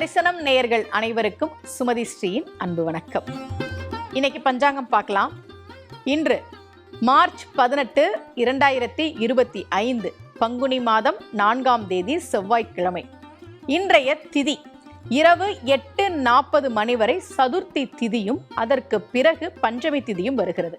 தரிசனம் நேயர்கள் அனைவருக்கும் சுமதி ஸ்ரீயின் அன்பு வணக்கம். இன்னைக்கு பஞ்சாங்கம் பார்க்கலாம். இன்று மார்ச் பதினெட்டு இரண்டாயிரத்தி இருபத்தி ஐந்து பங்குனி மாதம் நான்காம் தேதி செவ்வாய்க்கிழமை. இன்றைய திதி இரவு எட்டு நாற்பது மணி வரை சதுர்த்தி திதியும் அதற்கு பிறகு பஞ்சமி திதியும் வருகிறது.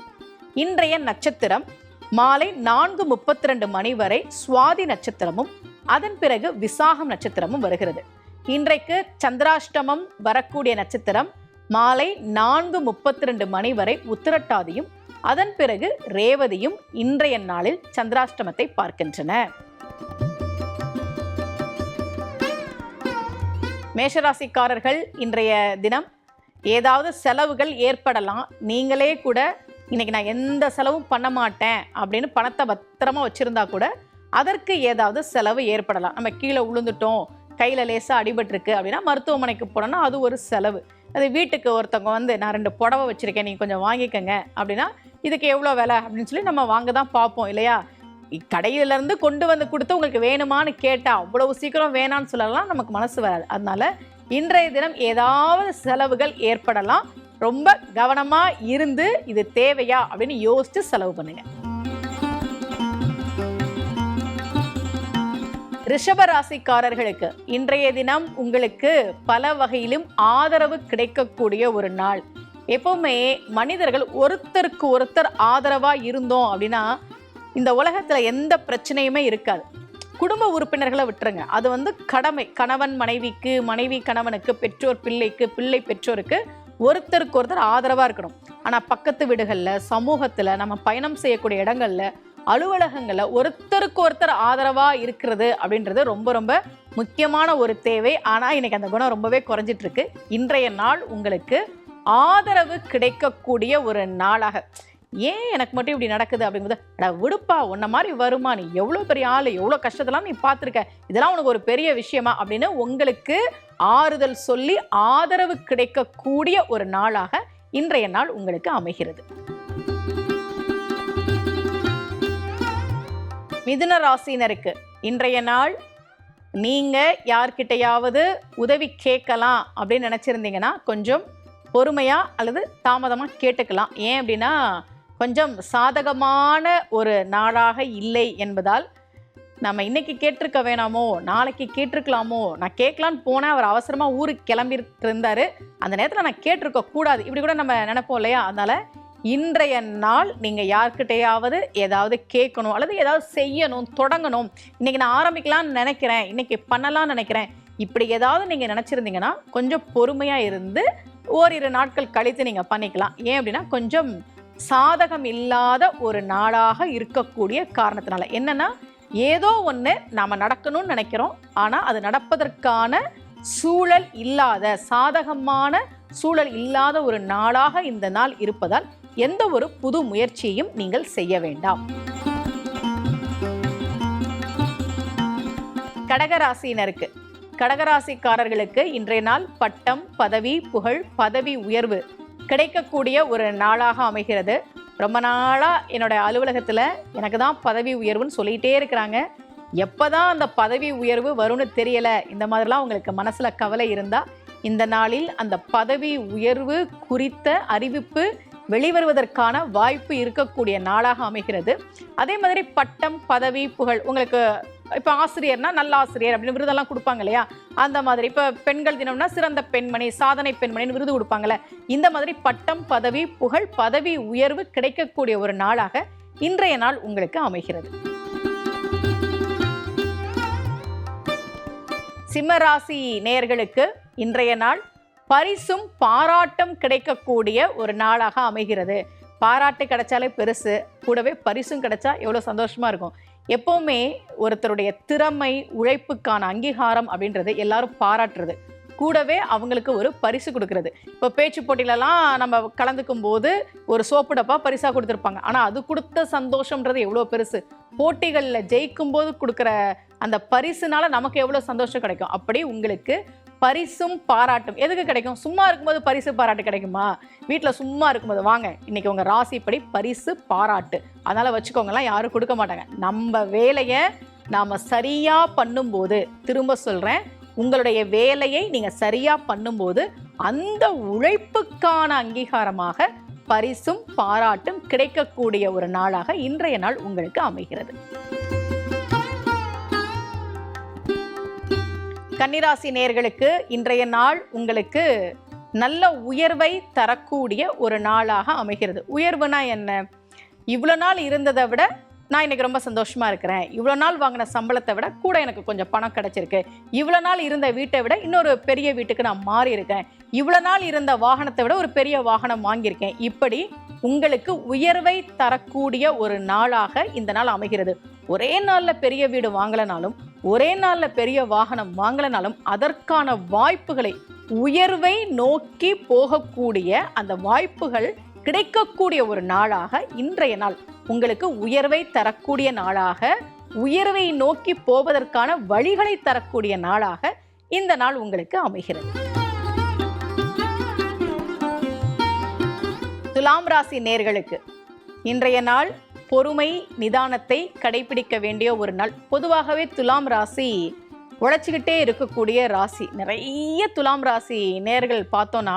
இன்றைய நட்சத்திரம் மாலை நான்கு முப்பத்தி ரெண்டு மணி வரை சுவாதி நட்சத்திரமும் அதன் பிறகு விசாகம் நட்சத்திரமும் வருகிறது. இன்றைக்கு சந்திராஷ்டமம் வரக்கூடிய நட்சத்திரம் மாலை நான்கு முப்பத்தி ரெண்டு மணி வரை உத்திரட்டாதியும் அதன் பிறகு ரேவதியும் இன்றைய நாளில் சந்திராஷ்டமத்தை பார்க்கின்றன. மேஷராசிக்காரர்கள் இன்றைய தினம் ஏதாவது செலவுகள் ஏற்படலாம். நீங்களே கூட இன்னைக்கு நான் எந்த செலவும் பண்ண மாட்டேன் அப்படின்னு பணத்தை பத்திரமா வச்சிருந்தா கூட அதற்கு ஏதாவது செலவு ஏற்படலாம். நம்ம கீழே விழுந்துட்டோம் கையில் லேசாக அடிபட்டிருக்கு அப்படின்னா மருத்துவமனைக்கு போனோம்னா அது ஒரு செலவு. அது வீட்டுக்கு ஒருத்தவங்க வந்து நான் ரெண்டு புடவை வச்சுருக்கேன் நீங்கள் கொஞ்சம் வாங்கிக்கோங்க. அப்படின்னா இதுக்கு எவ்வளோ விலை? அப்படின்னு சொல்லி நம்ம வாங்க தான் பார்ப்போம் இல்லையா? கடையிலேருந்து கொண்டு வந்து கொடுத்து உங்களுக்கு வேணுமான்னு கேட்டால் அவ்வளவு சீக்கிரம் வேணான்னு சொல்லலாம் நமக்கு மனசு வராது. அதனால இன்றைய தினம் ஏதாவது செலவுகள் ஏற்படலாம். ரொம்ப கவனமாக இருந்து இது தேவையா அப்படின்னு யோசித்து செலவு பண்ணுங்கள் ரிஷப ராசிக்காரர்களுக்கு இன்றைய தினம் உங்களுக்கு பல வகையிலும் ஆதரவு கிடைக்கக்கூடிய ஒரு நாள். எப்பவுமே மனிதர்கள் ஒருத்தருக்கு ஒருத்தர் ஆதரவா இருந்தோம் அப்படின்னா இந்த உலகத்துல எந்த பிரச்சனையுமே இருக்காது. குடும்ப உறுப்பினர்களை விட்டுருங்க. அது வந்து கடமை. கணவன் மனைவிக்கு மனைவி கணவனுக்கு பெற்றோர் பிள்ளைக்கு பிள்ளை பெற்றோருக்கு ஒருத்தருக்கு ஒருத்தர் ஆதரவாக இருக்கணும். ஆனால் பக்கத்து வீடுகளில் சமூகத்தில் நம்ம பயணம் செய்யக்கூடிய இடங்களில் அலுவலகங்களில் ஒருத்தருக்கு ஒருத்தர் ஆதரவாக இருக்கிறது அப்படின்றது ரொம்ப ரொம்ப முக்கியமான ஒரு தேவை. ஆனால் இன்னைக்கு அந்த குணம் ரொம்பவே குறைஞ்சிட்டு இருக்கு இன்றைய நாள் உங்களுக்கு ஆதரவு கிடைக்கக்கூடிய ஒரு நாளாக. ஏன் எனக்கு மட்டும் இப்படி நடக்குது அப்படிங்கிறது அட விடுப்பா உன்ன மாதிரி வருமா? நீ எவ்வளோ பெரிய ஆள் எவ்வளோ கஷ்டத்தெல்லாம் நீ பார்த்துருக்க? இதெல்லாம் உனக்கு ஒரு பெரிய விஷயமா? அப்படின்னு உங்களுக்கு ஆறுதல் சொல்லி ஆதரவு கிடைக்கக்கூடிய ஒரு நாளாக இன்றைய நாள் உங்களுக்கு அமைகிறது. மிதுன ராசினருக்கு இன்றைய நாள் நீங்கள் யார்கிட்டையாவது உதவி கேட்கலாம் அப்படின்னு நினச்சிருந்தீங்கன்னா கொஞ்சம் பொறுமையாக அல்லது தாமதமாக கேட்டுக்கலாம். ஏன் அப்படின்னா கொஞ்சம் சாதகமான ஒரு நாளாக இல்லை என்பதால் நம்ம இன்னைக்கு கேட்டிருக்க வேணாமோ நாளைக்கு கேட்டிருக்கலாமோ நான் கேட்கலான்னு போனேன் அவர் அவசரமாக ஊருக்கு கிளம்பிட்டு இருந்தார் அந்த நேரத்தில் நான் கேட்டிருக்க கூடாது இப்படி கூட நம்ம நினைப்போம் இல்லையா? அதனால் இன்றைய நாள் நீங்கள் யார்கிட்டையாவது ஏதாவது கேட்கணும் அல்லது ஏதாவது செய்யணும் தொடங்கணும். இன்றைக்கி நான் ஆரம்பிக்கலாம்னு நினைக்கிறேன். இன்றைக்கி பண்ணலாம்னு நினைக்கிறேன். இப்படி ஏதாவது நீங்கள் நினச்சிருந்தீங்கன்னா கொஞ்சம் பொறுமையாக இருந்து ஓரிரு நாட்கள் கழித்து நீங்கள் பண்ணிக்கலாம். ஏன் அப்படின்னா கொஞ்சம் சாதகம் இல்லாத ஒரு நாளாக இருக்கக்கூடிய காரணத்தினால. என்னென்னா ஏதோ ஒன்று நாம் நடக்கணும்னு நினைக்கிறோம். ஆனால் அது நடப்பதற்கான சூழல் இல்லாத சாதகமான சூழல் இல்லாத ஒரு நாளாக இந்த நாள் இருப்பதால் எந்த ஒரு புது முயற்சியையும் நீங்கள் செய்ய வேண்டாம். கடகராசியினருக்கு கடகராசிக்காரர்களுக்கு இன்றைய நாள் பட்டம் பதவி புகழ் பதவி உயர்வு கிடைக்கக்கூடிய ஒரு நாளாக அமைகிறது. ரொம்ப நாளாக என்னோட அலுவலகத்தில் எனக்கு தான் பதவி உயர்வுன்னு சொல்லிகிட்டே இருக்கிறாங்க. எப்போ தான் அந்த பதவி உயர்வு வரும்னு தெரியலை இந்த மாதிரிலாம் உங்களுக்கு மனசில் கவலை இருந்தால் இந்த நாளில் அந்த பதவி உயர்வு குறித்த அறிவிப்பு வெளிவருவதற்கான வாய்ப்பு இருக்கக்கூடிய நாளாக அமைகிறது. அதே மாதிரி பட்டம் பதவி புகழ் உங்களுக்கு இப்போ ஆசிரியர்னா நல்ல ஆசிரியர் அப்படின்னு விருதெல்லாம் கொடுப்பாங்க இல்லையா? அந்த மாதிரி இப்போ பெண்கள் தினம்னா சிறந்த பெண்மணி சாதனை பெண்மணின்னு விருது கொடுப்பாங்கல்ல. இந்த மாதிரி பட்டம் பதவி புகழ் பதவி உயர்வு கிடைக்கக்கூடிய ஒரு நாளாக இன்றைய நாள் உங்களுக்கு அமைகிறது. சிம்மராசி நேயர்களுக்கு இன்றைய நாள் பரிசும் பாராட்டும் கிடைக்கக்கூடிய ஒரு நாளாக அமைகிறது. பாராட்டு கிடைச்சாலே பெருசு கூடவே பரிசும் கிடைச்சா எவ்வளோ சந்தோஷமாக இருக்கும். எப்போவுமே ஒருத்தருடைய திறமை உழைப்புக்கான அங்கீகாரம் அப்படின்றது எல்லாரும் பாராட்டுறது. கூடவே அவங்களுக்கு ஒரு பரிசு கொடுக்கறது. இப்போ பேச்சு போட்டியிலலாம் நம்ம கலந்துக்கும் போது ஒரு சோப்பு டப்பா பரிசாக கொடுத்துருப்பாங்க. ஆனால் அது கொடுத்த சந்தோஷம்ன்றது எவ்வளோ பெருசு. போட்டிகளில் ஜெயிக்கும் போது கொடுக்குற அந்த பரிசுனால நமக்கு எவ்வளோ சந்தோஷம் கிடைக்கும். அப்படி உங்களுக்கு பரிசும் பாராட்டும். எதுக்கு கிடைக்கும்? சும்மா இருக்கும்போது பரிசு பாராட்டு கிடைக்குமா? வீட்டில் சும்மா இருக்கும்போது. வாங்க இன்னைக்கு உங்கள் ராசிப்படி பரிசு பாராட்டு. அதனால் வச்சுக்கோங்கலாம் யாரும் கொடுக்க மாட்டாங்க. நம்ம வேலையை நாம் சரியாக பண்ணும்போது திரும்ப சொல்கிறேன் உங்களுடைய வேலையை நீங்கள் சரியாக பண்ணும்போது அந்த உழைப்புக்கான அங்கீகாரமாக பரிசும் பாராட்டும் கிடைக்கக்கூடிய ஒரு நாளாக இன்றைய நாள் உங்களுக்கு அமைகிறது. கன்னிராசி நேர்களுக்கு இன்றைய நாள் உங்களுக்கு நல்ல உயர்வை தரக்கூடிய ஒரு நாளாக அமைகிறது. உயர்வுனா என்ன? இவ்வளோ நாள் இருந்ததை விட நான் இன்னைக்கு ரொம்ப சந்தோஷமா இருக்கிறேன். இவ்வளோ நாள் வாங்கின சம்பளத்தை விட கூட எனக்கு கொஞ்சம் பணம் கிடைச்சிருக்கு. இவ்வளோ நாள் இருந்த வீட்டை விட இன்னொரு பெரிய வீட்டுக்கு நான் மாறி இருக்கேன். இவ்வளோ நாள் இருந்த வாகனத்தை விட ஒரு பெரிய வாகனம் வாங்கியிருக்கேன். இப்படி உங்களுக்கு உயர்வை தரக்கூடிய ஒரு நாளாக இந்த நாள் அமைகிறது. ஒரே நாளில் பெரிய வீடு வாங்கலைனாலும் ஒரே நாளில் பெரிய வாகனம் வாங்கலைனாலும் அதற்கான வாய்ப்புகளை உயர்வை நோக்கி போகக்கூடிய அந்த வாய்ப்புகள் கிடைக்கக்கூடிய ஒரு நாளாக இன்றைய நாள் உங்களுக்கு உயர்வை தரக்கூடிய நாளாக உயர்வை நோக்கி போவதற்கான வழிகளை தரக்கூடிய நாளாக இந்த நாள் உங்களுக்கு அமைகிறது. துலாம் ராசி நேர்களுக்கு இன்றைய நாள் பொறுமை நிதானத்தை கடைபிடிக்க வேண்டிய ஒரு நாள். பொதுவாகவே துலாம் ராசி உழைச்சிக்கிட்டே இருக்கக்கூடிய ராசி. நிறைய துலாம் ராசி நேர்கள் பார்த்தோன்னா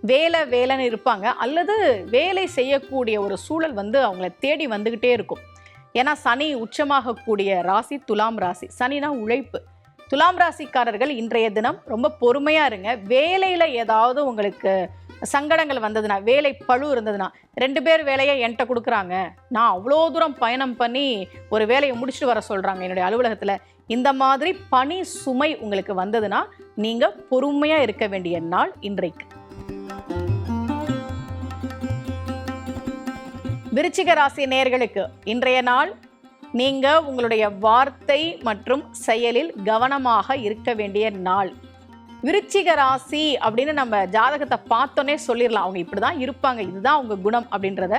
வேலை வேலைன்னு இருப்பாங்க. அல்லது வேலை செய்யக்கூடிய ஒரு சூழல் வந்து அவங்கள தேடி வந்துக்கிட்டே இருக்கும். ஏன்னா சனி உச்சமாகக்கூடிய ராசி துலாம் ராசி. சனினா உழைப்பு. துலாம் ராசிக்காரர்கள் இன்றைய தினம் ரொம்ப பொறுமையாக இருங்க. வேலையில் ஏதாவது உங்களுக்கு சங்கடங்கள் வந்ததுன்னா வேலை பழு இருந்ததுன்னா ரெண்டு பேர் வேலையை என்கிட்ட கொடுக்குறாங்க. நான் அவ்வளோ தூரம் பயணம் பண்ணி ஒரு வேலையை முடிச்சுட்டு வர சொல்கிறாங்க என்னுடைய அலுவலகத்தில். இந்த மாதிரி பணி சுமை உங்களுக்கு வந்ததுன்னா நீங்கள் பொறுமையாக இருக்க வேண்டிய நாள் இன்றைக்கு. விருச்சிக ராசி நேர்களுக்கு இன்றைய நாள் நீங்கள் உங்களுடைய வார்த்தை மற்றும் செயலில் கவனமாக இருக்க வேண்டிய நாள். விருச்சிக ராசி அப்படின்னு நம்ம ஜாதகத்தை பார்த்தோன்னே சொல்லிடலாம். அவங்க இப்படி தான் இருப்பாங்க. இதுதான் அவங்க குணம் அப்படின்றத.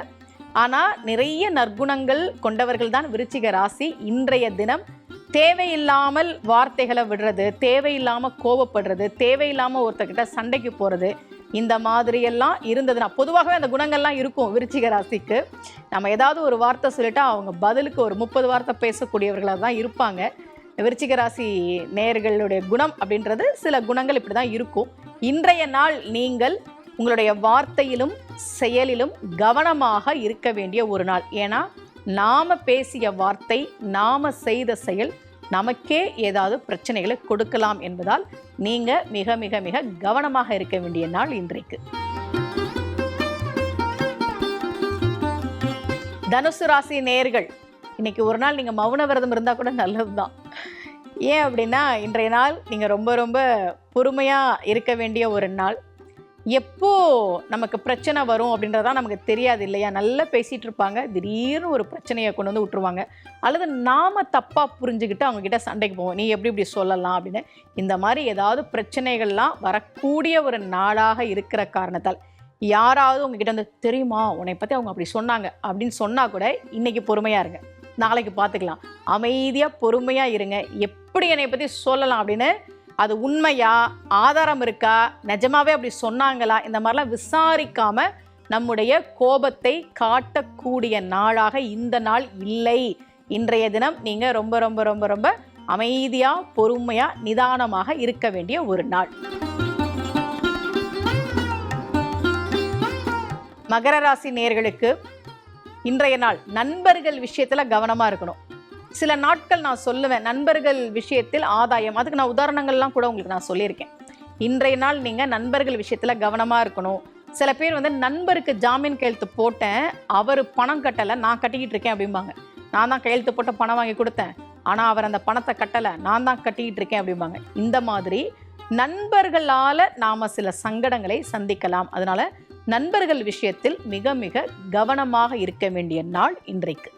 ஆனால் நிறைய நற்குணங்கள் கொண்டவர்கள் தான் விருச்சிக ராசி. இன்றைய தினம் தேவையில்லாமல் வார்த்தைகளை விடுறது தேவையில்லாமல் கோபப்படுறது தேவையில்லாமல் ஒருத்தர்கிட்ட சண்டைக்கு போகிறது இந்த மாதிரியெல்லாம் இருந்ததுன்னா பொதுவாகவே அந்த குணங்கள்லாம் இருக்கும் விருச்சிக ராசிக்கு. நம்ம ஏதாவது ஒரு வார்த்தை சொல்லிட்டா அவங்க பதிலுக்கு ஒரு முப்பது வார்த்தை பேசக்கூடியவர்களாக தான் இருப்பாங்க. விருச்சிக ராசி நேயர்களுடைய குணம் அப்படின்றது சில குணங்கள் இப்படி தான் இருக்கும். இன்றைய நாள் நீங்கள் உங்களுடைய வார்த்தையிலும் செயலிலும் கவனமாக இருக்க வேண்டிய ஒரு நாள். ஏன்னா நாம பேசிய வார்த்தை நாம செய்த செயல் நமக்கே ஏதாவது பிரச்சனைகளை கொடுக்கலாம் என்பதால் நீங்க மிக மிக மிக கவனமாக இருக்க வேண்டிய நாள் இன்றைக்கு. தனுசு ராசி நேர்கள் இன்னைக்கு ஒரு நாள் நீங்க மௌன விரதம் இருந்தா கூட நல்லதுதான். ஏன் அப்படின்னா இன்றைய நாள் நீங்கள் ரொம்ப ரொம்ப பொறுமையாக இருக்க வேண்டிய ஒரு நாள். எப்போ நமக்கு பிரச்சனை வரும் அப்படின்றதான் நமக்கு தெரியாது இல்லையா? நல்லா பேசிகிட்டு இருப்பாங்க. திடீர்னு ஒரு பிரச்சனையை கொண்டு வந்து விட்டுருவாங்க. அல்லது நாம தப்பாக புரிஞ்சுக்கிட்டு அவங்கக்கிட்ட சண்டைக்கு போவோம். நீ எப்படி இப்படி சொல்லலாம் அப்படின்னு. இந்த மாதிரி ஏதாவது பிரச்சனைகள்லாம் வரக்கூடிய ஒரு நாளாக இருக்கிற காரணத்தால் யாராவது உங்ககிட்ட வந்து தெரியுமா உன்னை பற்றி அவங்க அப்படி சொன்னாங்க. அப்படின்னு சொன்னால் கூட இன்றைக்கி பொறுமையாக இருங்க. நாளைக்கு பார்த்துக்கலாம். அமைதியாக பொறுமையாக இருங்க. எப்படி என்னை பற்றி சொல்லலாம் அப்படின்னு? அது உண்மையா? ஆதாரம் இருக்கா? நிஜமாவே அப்படி சொன்னாங்களா? இந்த மாதிரிலாம் விசாரிக்காம நம்முடைய கோபத்தை காட்டக்கூடிய நாளாக இந்த நாள் இல்லை. இன்றைய தினம் நீங்கள் ரொம்ப ரொம்ப ரொம்ப ரொம்ப அமைதியாக பொறுமையாக நிதானமாக இருக்க வேண்டிய ஒரு நாள். மகர ராசி நேர்களுக்கு இன்றைய நாள் நண்பர்கள் விஷயத்தில் கவனமாக இருக்கணும். சில நாட்கள் நான் சொல்லுவேன் நண்பர்கள் விஷயத்தில் ஆதாயம். அதுக்கு நான் உதாரணங்கள்லாம் கூட உங்களுக்கு நான் சொல்லியிருக்கேன். இன்றைய நாள் நீங்கள் நண்பர்கள் விஷயத்தில் கவனமாக இருக்கணும். சில பேர் வந்து நண்பருக்கு ஜாமீன் கையெழுத்து போட்டேன் அவர் பணம் கட்டலை நான் கட்டிக்கிட்டு இருக்கேன் அப்படிம்பாங்க. நான் தான் கையெழுத்து போட்டு பணம் வாங்கி கொடுத்தேன். ஆனால் அவர் அந்த பணத்தை கட்டலை நான் தான் கட்டிக்கிட்டு இருக்கேன் அப்படிம்பாங்க. இந்த மாதிரி நண்பர்களால் நாம் சில சங்கடங்களை சந்திக்கலாம். அதனால நண்பர்கள் விஷயத்தில் மிக மிக கவனமாக இருக்க வேண்டிய நாள் இன்றைக்கு.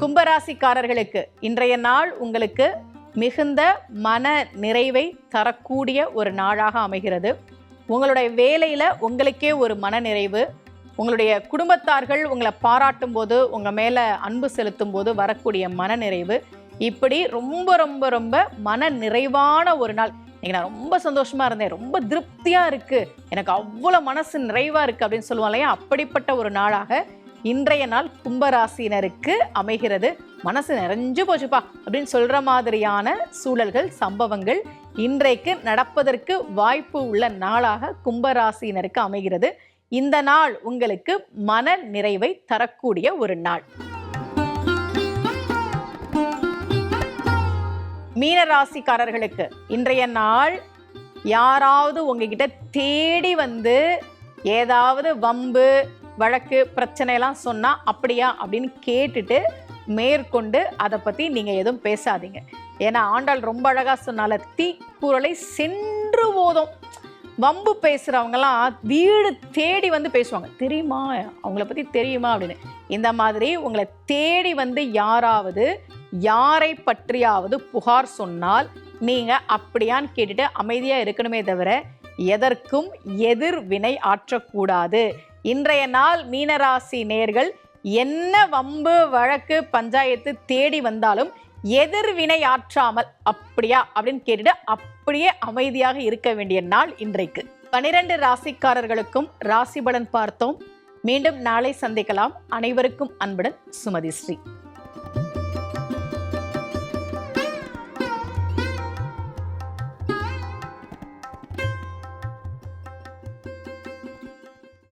கும்பராசிக்காரர்களுக்கு இன்றைய நாள் உங்களுக்கு மிகுந்த மன நிறைவை தரக்கூடிய ஒரு நாளாக அமைகிறது. உங்களுடைய வேலையில் உங்களுக்கே ஒரு மன நிறைவு உங்களுடைய குடும்பத்தார்கள் உங்களை பாராட்டும் போது உங்கள் மேலே அன்பு செலுத்தும் போது வரக்கூடிய மன நிறைவு. இப்படி ரொம்ப ரொம்ப ரொம்ப மன நிறைவான ஒரு நாள் இன்னைக்கு நான் ரொம்ப சந்தோஷமாக இருந்தேன். ரொம்ப திருப்தியாக இருக்குது எனக்கு அவ்வளோ மனசு நிறைவாக இருக்கு அப்படின்னு சொல்லுவோம் இல்லையா? அப்படிப்பட்ட ஒரு நாளாக இன்றைய நாள் கும்பராசினருக்கு அமைகிறது. மனசு நிறைஞ்சு போச்சுப்பா அப்படின்னு சொல்கிற மாதிரியான சூழல்கள் சம்பவங்கள் இன்றைக்கு நடப்பதற்கு வாய்ப்பு உள்ள நாளாக கும்பராசினருக்கு அமைகிறது. இந்த நாள் உங்களுக்கு மன நிறைவை தரக்கூடிய ஒரு நாள். மீன ராசிக்காரர்களுக்கு இன்றைய நாள் யாராவது உங்ககிட்ட தேடி வந்து ஏதாவது வம்பு வழக்கு பிரச்சனையெல்லாம் சொன்னால் அப்படியா? அப்படின்னு கேட்டுட்டு மேற்கொண்டு அதை பற்றி நீங்கள் எதுவும் பேசாதீங்க. ஏன்னா ஆண்டாள் ரொம்ப அழகாக சொன்னால தீக்குறளை சென்று போதும். வம்பு பேசுகிறவங்கலாம் வீடு தேடி வந்து பேசுவாங்க. தெரியுமா? அவங்கள பற்றி தெரியுமா? அப்படின்னு. இந்த மாதிரி உங்களை தேடி வந்து யாராவது யாரை பற்றியாவது புகார் சொன்னால் நீங்கள் அப்படியான்னு கேட்டுட்டு அமைதியாக இருக்கணுமே தவிர எதற்கும் எதிர்வினை ஆற்றக்கூடாது. இன்றைய நாள் மீனராசி நேர்கள் என்ன வம்பு வழக்கு பஞ்சாயத்து தேடி வந்தாலும் எதிர்வினை ஆற்றாமல் அப்படியா அப்படின்னு கேட்டுட்டு அப்படியே அமைதியாக இருக்க வேண்டிய நாள் இன்றைக்கு. பனிரெண்டு ராசிக்காரர்களுக்கும் ராசி பலன் பார்த்தோம். மீண்டும் நாளை சந்திக்கலாம். அனைவருக்கும் அன்புடன் சுமதி ஸ்ரீ.